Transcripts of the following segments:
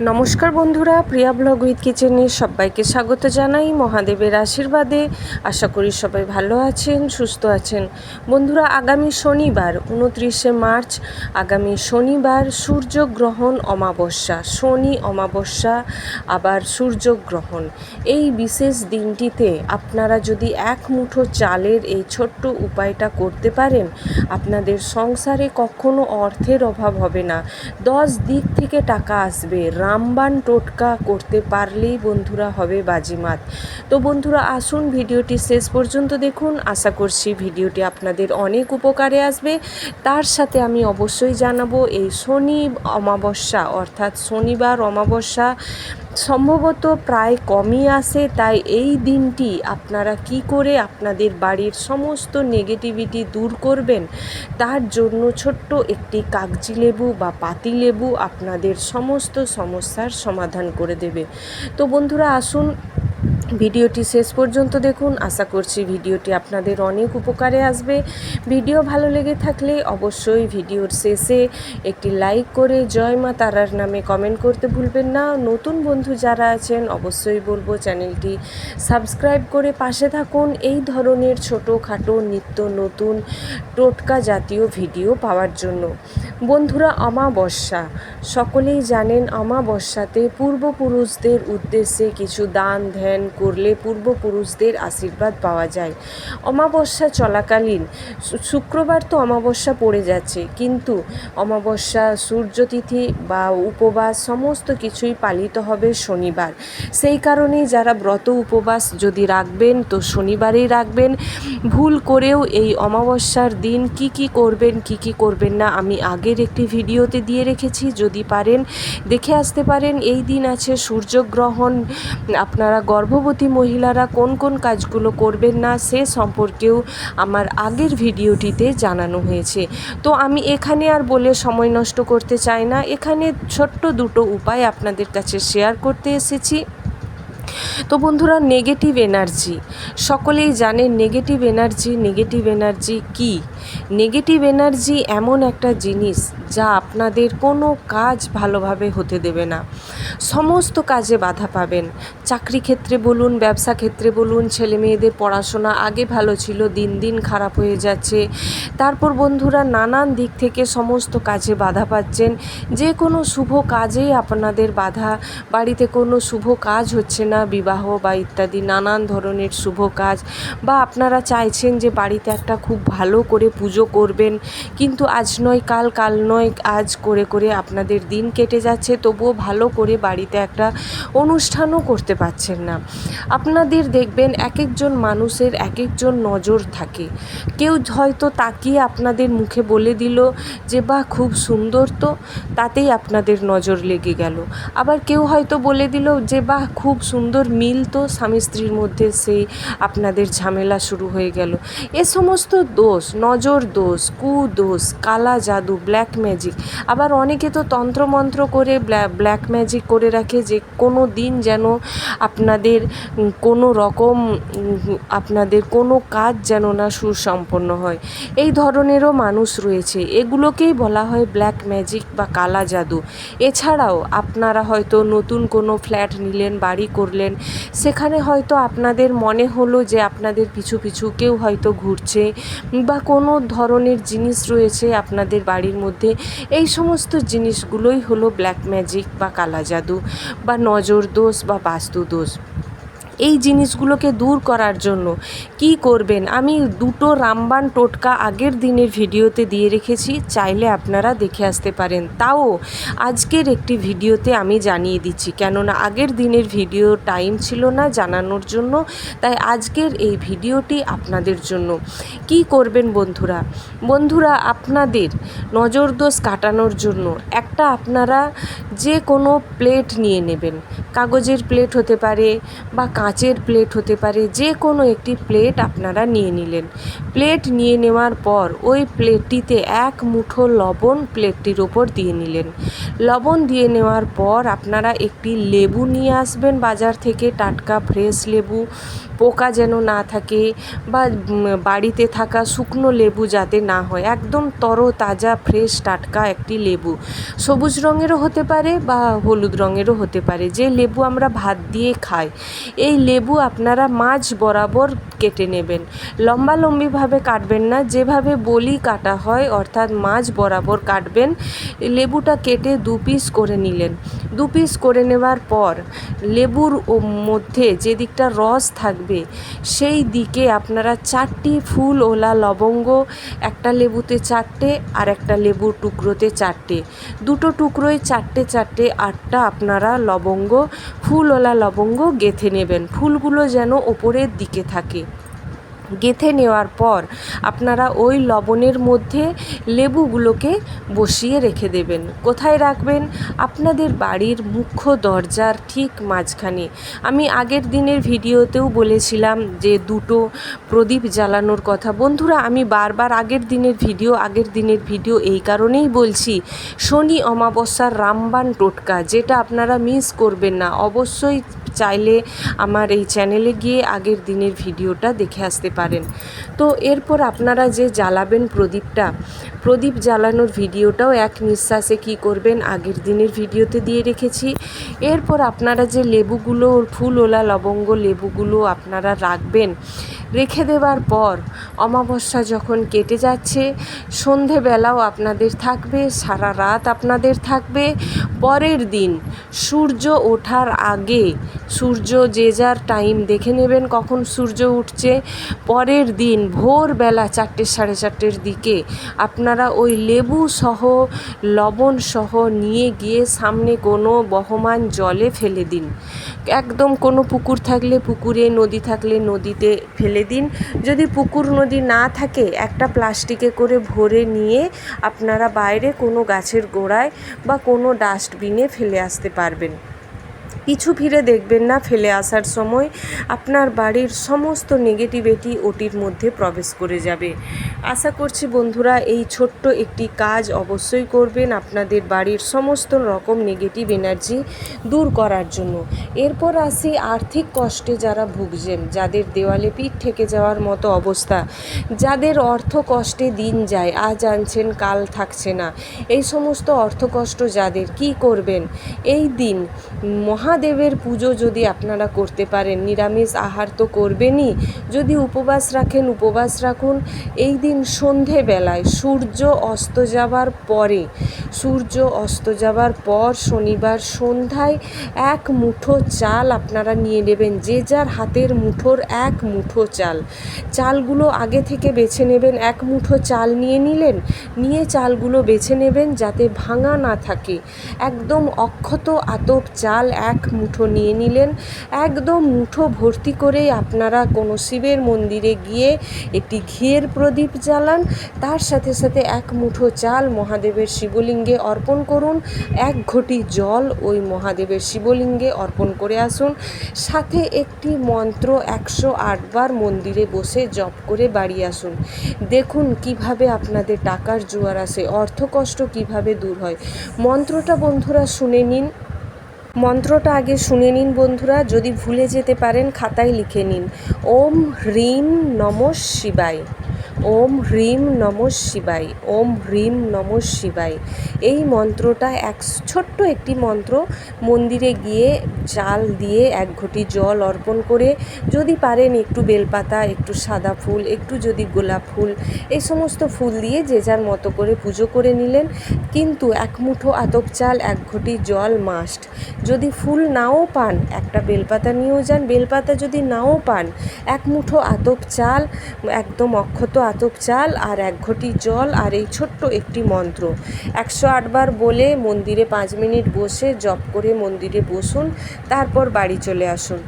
নমস্কার বন্ধুরা, প্রিয়া blog with কিচেনে সবাইকে স্বাগত জানাই। মহাদেবের আশীর্বাদে আশা করি সবাই ভালো আছেন, সুস্থ আছেন। বন্ধুরা, আগামী শনিবার, উনত্রিশে মার্চ, আগামী শনিবার সূর্যগ্রহণ অমাবস্যা, শনি অমাবস্যা আবার সূর্যগ্রহণ। এই বিশেষ দিনটিতে আপনারা যদি এক মুঠো চালের এই ছোট্ট উপায়টা করতে পারেন, আপনাদের সংসারে কখনো অর্থের অভাব হবে না। দশ দিক থেকে টাকা আসবে রামবান টোটকা করতে পারলেই বন্ধুরা হবে বাজিমাত। তো বন্ধুরা, আসুন ভিডিওটি শেষ পর্যন্ত দেখুন। আশা করছি ভিডিওটি আপনাদের অনেক উপকারে আসবে। তার সাথে আমি অবশ্যই জানাব, এই শনি অমাবস্যা, অর্থাৎ শনিবার অমাবস্যা সম্ভবত প্রায় কমই আসে, তাই এই দিনটি আপনারা কি করে আপনাদের বাড়ির সমস্ত নেগেটিভিটি দূর করবেন? তার জন্য ছোট্ট একটি কাগজি লেবু বা পাতি লেবু আপনাদের সমস্ত সমস্যার সমাধান করে দেবে। তো বন্ধুরা, আসুন ভিডিওটি শেষ পর্যন্ত দেখুন। আশা করছি ভিডিওটি আপনাদের অনেক উপকারে আসবে। ভিডিও ভালো লেগে থাকলে অবশ্যই ভিডিওর শেষে একটি লাইক করে জয় মা তারার নামে কমেন্ট করতে ভুলবেন না। নতুন বন্ধু যারা আছেন, অবশ্যই বলব চ্যানেলটি সাবস্ক্রাইব করে পাশে থাকুন। এই ধরনের ছোটোখাটো নিত্য নতুন টোটকা জাতীয় ভিডিও পাওয়ার জন্য। বন্ধুরা, অমাবস্যা। সকলেই জানেন অমাবস্যাতে পূর্বপুরুষদের উদ্দেশ্যে কিছু দান ধ্যান করলে পূর্বপুরুষদের আশীর্বাদ পাওয়া যায়। অমাবস্যা চলাকালীন শুক্রবার তো অমাবস্যা পড়ে যাচ্ছে, কিন্তু অমাবস্যা, সূর্যতিথি বা উপবাস সমস্ত কিছুই পালিত হবে শনিবার। সেই কারণেই যারা ব্রত উপবাস যদি রাখবেন, তো শনিবারেই রাখবেন। ভুল করেও এই অমাবস্যার দিন কি কি করবেন, কি কি করবেন না, আমি আগের একটি ভিডিওতে দিয়ে রেখেছি। যদি পারেন, দেখে আসতে পারেন। এই দিন আছে সূর্যগ্রহণ। আপনারা গর্ভবতী মহিলারা কোন কোন কাজগুলো করবেন না, সে সম্পর্কেও আমার আগের ভিডিওটিতে জানানো হয়েছে। তো আমি এখানে আর বলে সময় নষ্ট করতে চাই না। এখানে ছোট্ট দুটো উপায় আপনাদের কাছে শেয়ার করতে এসেছি। তো বন্ধুরা নেগেটিভ এনার্জি সকলেই জানেন নেগেটিভ এনার্জি নেগেটিভ এনার্জি কি? নেগেটিভ এনার্জি এমন একটা জিনিস যা আপনাদের কোনো কাজ ভালোভাবে হতে দেবে না। সমস্ত কাজে বাধা পাবেন। চাকরি ক্ষেত্রে বলুন, ব্যবসা ক্ষেত্রে বলুন, ছেলে মেয়েদের পড়াশোনা আগে ভালো ছিল, দিন দিন খারাপ হয়ে যাচ্ছে। তারপর বন্ধুরা, নানান দিক থেকে সমস্ত কাজে বাধা পাচ্ছেন। যে কোনো শুভ কাজেই আপনাদের বাধা, বাড়িতে কোনো শুভ কাজ হচ্ছে না। বিবাহ বা ইত্যাদি নানান ধরনের শুভ কাজ বা আপনারা চাইছেন যে বাড়িতে একটা খুব ভালো করে পুজো করবেন, কিন্তু আজ নয়, কাল কাল নয়, আজ করে করে আপনাদের দিন কেটে যাচ্ছে, তবুও ভালো করে বাড়িতে একটা অনুষ্ঠানও করতে পারছেন না। আপনাদের দেখবেন এক একজন মানুষের এক একজন নজর থাকে। কেউ হয়তো তাকিয়ে আপনাদের মুখে বলে দিল যে, বাহ, খুব সুন্দর তো। তাতেই আপনাদের নজর লেগে গেল। আবার কেউ হয়তো বলে দিল যে, বাহ, খুব সুন্দর মিল তো স্বামী স্ত্রীর মধ্যে সেই আপনাদের ঝামেলা শুরু হয়ে গেল। এ সমস্ত দোষ, নজর দোষ কুদোষ কালা জাদু ব্ল্যাক ম্যাজিক আবার অনেকে তো তন্ত্রমন্ত্র করে ব্ল্যাক ম্যাজিক করে রাখে যে কোনো দিন যেন আপনাদের কোনো রকম আপনাদের কোনো কাজ যেন না সুসম্পন্ন হয়। এই ধরনেরও মানুষ রয়েছে। এগুলোকেই বলা হয় ব্ল্যাক ম্যাজিক বা কালা জাদু। এছাড়াও আপনারা হয়তো নতুন কোনো ফ্ল্যাট নিলেন, বাড়ি করলেন সেখানে হয়তো আপনাদের মনে হলো যে আপনাদের পিছু পিছু কেউ হয়তো ঘুরছে বা কোনো ধরনের জিনিস রয়েছে আপনাদের বাড়ির মধ্যে। এই সমস্ত জিনিসগুলোই হলো ব্ল্যাক ম্যাজিক বা কালা জাদু বা নজর দোষ বা বাস্তু দোষ এই জিনিসগুলোকে দূর করার জন্য। কি করবেন? আমি দুটো রামবান টোটকা আগের দিনের ভিডিওতে দিয়ে রেখেছি, চাইলে আপনারা দেখে আসতে পারেন। তাও আজকের একটি ভিডিওতে আমি জানিয়ে দিচ্ছি, কেননা আগের দিনের ভিডিও টাইম ছিল না জানানোর জন্য, তাই আজকের এই ভিডিওটি আপনাদের জন্য। কি করবেন বন্ধুরা? বন্ধুরা, আপনাদের নজর দোষ কাটানোর জন্য একটা আপনারা যে কোনো প্লেট নিয়ে নেবেন। কাগজের প্লেট হতে পারে বা কাঁচের প্লেট হতে পারে, যে কোনো একটি প্লেট আপনারা নিয়ে নিলেন। প্লেট নিয়ে নেওয়ার পর ওই প্লেটটিতে এক মুঠো লবণ প্লেটটির ওপর দিয়ে নিলেন। লবণ দিয়ে নেওয়ার পর আপনারা একটি লেবু নিয়ে আসবেন বাজার থেকে, টাটকা ফ্রেশ লেবু, পোকা যেন না থাকে বা বাড়িতে থাকা শুকনো লেবু যাতে না হয়। একদম তরতাজা ফ্রেশ টাটকা একটি লেবু। সবুজ রঙেরও হতে পারে বা হলুদ রঙেরও হতে পারে। যে লেবু আমরা ভাত দিয়ে খাই, এই লেবু আপনারা মাঝ বরাবর কেটে নেবেন। লম্বা লম্বিভাবে কাটবেন না, যেভাবে বলি কাটা হয়, অর্থাৎ মাঝ বরাবর কাটবেন। লেবুটা কেটে দু পিস করে নিলেন। দু পিস করে নেওয়ার পর লেবুর মধ্যে যে দিকটা রস থাকবে, সেই দিকে আপনারা চারটি ফুল, ওলা, লবঙ্গ, একটা লেবুতে চারটে আর একটা লেবুর টুকরোতে চারটে। দুটো টুকরোয় চারটে চারটে আটটা আপনারা লবঙ্গ ফুলওলা লবঙ্গ গেঁথে নেবেন। ফুলগুলো যেন ওপরের দিকে থাকে। গেঁথে নেওয়ার পর আপনারা ওই লবণের মধ্যে লেবুগুলোকে বসিয়ে রেখে দেবেন। কোথায় রাখবেন? আপনাদের বাড়ির মুখ্য দরজার ঠিক মাঝখানে। আমি আগের দিনের ভিডিওতেও বলেছিলাম যে দুটো প্রদীপ জ্বালানোর কথা। বন্ধুরা, আমি বারবার আগের দিনের ভিডিও, আগের দিনের ভিডিও এই কারণেই বলছি, শনি অমাবস্যার রামবান টোটকা, যেটা আপনারা মিস করবেন না। অবশ্যই চাইলে আমার এই চ্যানেলে গিয়ে আগের দিনের ভিডিওটা দেখে আসতে পারেন। তো এরপর আপনারা যে জ্বালাবেন প্রদীপটা, প্রদীপ জ্বালানোর ভিডিওটাও এক নিঃশ্বাসে কি করবেন আগের দিনের ভিডিওতে দিয়ে রেখেছি। এরপর আপনারা যে লেবুগুলো, ফুল, ওলা, লবঙ্গ লেবুগুলো আপনারা রাখবেন, রেখে দেওয়ার পর অমাবস্যা যখন কেটে যাচ্ছে, সন্ধেবেলাও আপনাদের থাকবে, সারা রাত আপনাদের থাকবে। পরের দিন সূর্য ওঠার আগে সূর্য যে যার টাইম দেখে নেবেন কখন সূর্য উঠছে। পরের দিন ভোরবেলা চারটে সাড়ে চারটের দিকে আপনারা ওই লেবু সহ, লবণ সহ নিয়ে গিয়ে সামনে কোনো বহমান জলে ফেলে দিন। একদম কোনো পুকুর থাকলে পুকুরে, নদী থাকলে নদীতে ফেলে দিন। যদি পুকুর, নদী না থাকে, একটা প্লাস্টিকে করে ভরে নিয়ে আপনারা বাইরে কোনো গাছের গোড়ায় বা কোনো ডাস্টবিনে ফেলে আসতে পারবেন। পিছু ফিরে দেখবেন না, ফেলে আসার সময় আপনার বাড়ির সমস্ত নেগেটিভিটি ওটির মধ্যে প্রবেশ করে যাবে। আশা করছি বন্ধুরা এই ছোট্ট একটি কাজ অবশ্যই করবেন আপনাদের বাড়ির সমস্ত রকম নেগেটিভ এনার্জি দূর করার জন্য। এরপর আসি আর্থিক কষ্টে যারা ভুগছেন, যাদের দেওয়ালে পিঠ থেকে যাওয়ার মতো অবস্থা, যাদের অর্থ কষ্টে দিন যায়, আজ আনছেন, কাল থাকছে না, এই সমস্ত অর্থ কষ্ট যাদের কি করবেন? এই দিন মহাদেবের পুজো যদি আপনারা করতে পারেন, নিরামিষ আহার তো করবেনই। যদি উপবাস রাখেন, উপবাস রাখুন। এই দিন সন্ধেবেলায় সূর্য অস্ত যাবার পরে, সূর্য অস্ত যাবার পর শনিবার সন্ধ্যায় এক মুঠো চাল আপনারা নিয়ে নেবেন। যে যার হাতের মুঠোর এক মুঠো চাল। চালগুলো আগে থেকে বেছে নেবেন। এক মুঠো চাল নিয়ে নিলেন, নিয়ে চালগুলো বেছে নেবেন যাতে ভাঙা না থাকে। একদম অক্ষত আতপ চাল এক মুঠো নিয়ে নিলেন। একদম মুঠো ভর্তি করেই আপনারা কোনো শিবের মন্দিরে গিয়ে একটি ঘিয়ের প্রদীপ জ্বালান। তার সাথে সাথে এক মুঠো চাল মহাদেবের শিবলিঙ্গে অর্পণ করুন। এক ঘটি জল ওই মহাদেবের শিবলিঙ্গে অর্পণ করে আসুন। সাথে একটি মন্ত্র একশো আটবার মন্দিরে বসে জপ করে বাড়ি আসুন। দেখুন কীভাবে আপনাদের টাকার জোয়ার আসে, অর্থকষ্ট কীভাবে দূর হয়। মন্ত্রটা বন্ধুরা শুনে নিন। মন্ত্রটা আগে শুনে নিন বন্ধুরা, যদি ভুলে যেতে পারেন খাতায় লিখে নিন। ওম হ্রিম নম শিবায়। ওম হ্রিম নম শিবায়, ওম হ্রিম নম শিবায়। এই মন্ত্রটা এক ছোট্ট একটি মন্ত্র। মন্দিরে গিয়ে চাল দিয়ে এক ঘটি জল অর্পণ করে যদি পারেন একটু বেলপাতা, একটু সাদা ফুল, একটু যদি গোলাপ ফুল, এই সমস্ত ফুল দিয়ে যে যার মতো করে পুজো করে নিলেন। কিন্তু এক মুঠো আতপ চাল, এক ঘটি জল মাস্ট যদি ফুল নাও পান, একটা বেলপাতা নিয়েও যান। বেলপাতা যদি নাও পান, এক মুঠো আতপ চাল, একদম অক্ষত আতপ চাল আর এক ঘটি জল আর এই ছোট্ট একটি মন্ত্র। একশো আটবার বলে মন্দিরে পাঁচ মিনিট বসে জপ করে মন্দিরে বসুন, তারপর বাড়ি চলে আসুন।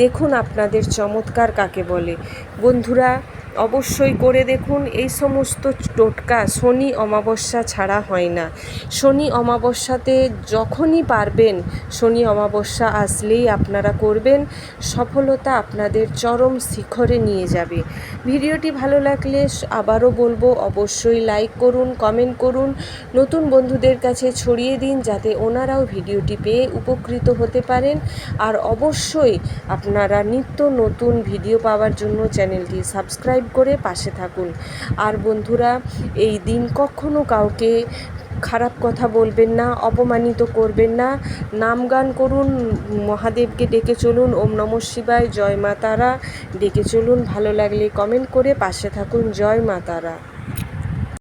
দেখুন আপনাদের চমৎকার কাকে বলে। বন্ধুরা অবশ্যই করে দেখুন, এই সমস্ত টোটকা শনি অমাবস্যা ছাড়া হয় না। শনি অমাবস্যাতে যখনই পারবেন, শনি অমাবস্যা আসলেই আপনারা করবেন। সফলতা আপনাদের চরম শিখরে নিয়ে যাবে। ভিডিওটি ভালো লাগলে আবারও বলব, অবশ্যই লাইক করুন, কমেন্ট করুন। নতুন বন্ধুদের কাছে ছড়িয়ে দিন যাতে ওনারাও ভিডিওটি পেয়ে উপকৃত হতে পারেন। আর অবশ্যই আপনারা নিত্য নতুন ভিডিও পাওয়ার জন্য চ্যানেলটি সাবস্ক্রাইব করে পাশে থাকুন। আর বন্ধুরা, এই দিন কখনো কাউকে খারাপ কথা বলবেন না, অপমানিত করবেন না। নাম গান করুন, মহাদেবকে ডেকে চলুন, ওম নম শিবায়, জয় মাতারা ডেকে চলুন, ভালো লাগলে কমেন্ট করে পাশে থাকুন, জয় মা তারা।